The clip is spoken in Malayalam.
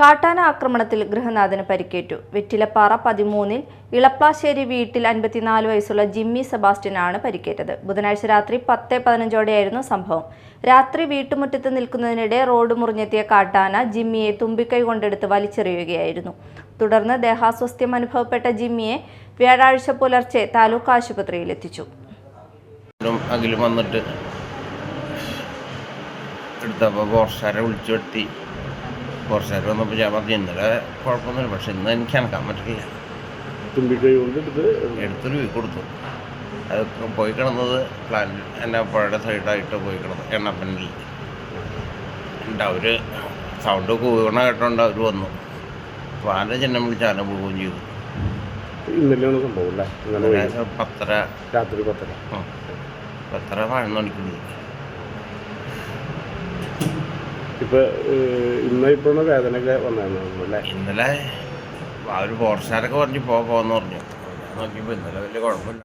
കാട്ടാന ആക്രമണത്തിൽ ഗൃഹനാഥന് പരിക്കേറ്റു. വെറ്റിലപ്പാറ പതിമൂന്നിൽ ഇളപ്ലാശ്ശേരി വീട്ടിൽ അൻപത്തിനാല് വയസ്സുള്ള ജിമ്മി സെബാസ്റ്റ്യനാണ് പരിക്കേറ്റത്. ബുധനാഴ്ച രാത്രി പത്ത് പതിനഞ്ചോടെയായിരുന്നു സംഭവം. രാത്രി വീട്ടുമുറ്റത്ത് നിൽക്കുന്നതിനിടെ റോഡ് മുറിഞ്ഞെത്തിയ കാട്ടാന ജിമ്മിയെ തുമ്പിക്കൈ കൊണ്ടെടുത്ത് വലിച്ചെറിയുകയായിരുന്നു. തുടർന്ന് ദേഹാസ്വസ്ഥ്യം അനുഭവപ്പെട്ട ജിമ്മിയെ വ്യാഴാഴ്ച പുലർച്ചെ താലൂക്ക് ആശുപത്രിയിൽ എത്തിച്ചു. അഖിലും വന്നിട്ട് എടുത്തപ്പോൾ വിളിച്ചു വരുത്തി. ബോർസാർ വന്നപ്പോൾ ഞാൻ പറഞ്ഞു ഇന്നലെ കുഴപ്പമൊന്നുമില്ല പക്ഷെ ഇന്ന് എനിക്ക് അനക്കാൻ പറ്റില്ല എടുത്തൊരു വീ കൊടുത്തു അത് പോയി കിടന്നത് പ്ലാന്റ് എന്റെ പുഴയുടെ സൈഡായിട്ട് പോയി കിടന്നു എണ്ണപ്പനിൽ എന്റെ അവർ സൗണ്ട് കൂവണ കേട്ടോണ്ട് അവർ വന്നു അപ്പോൾ ആന്റെ ജനം വിളിച്ച് ആന പോവുകയും ചെയ്തു ഇന്നലെയാണ് സംഭവം പത്തര രാത്രി പത്തര പത്തര പതിനൊന്ന് മണിക്ക് ഇന്നലെ ഒരു ഫോറസ്റ്റുകാരൊക്കെ പറഞ്ഞു പോ പോന്ന് പറഞ്ഞു. നോക്കിയപ്പോ ഇന്നലെ വലിയ കുഴപ്പമില്ല.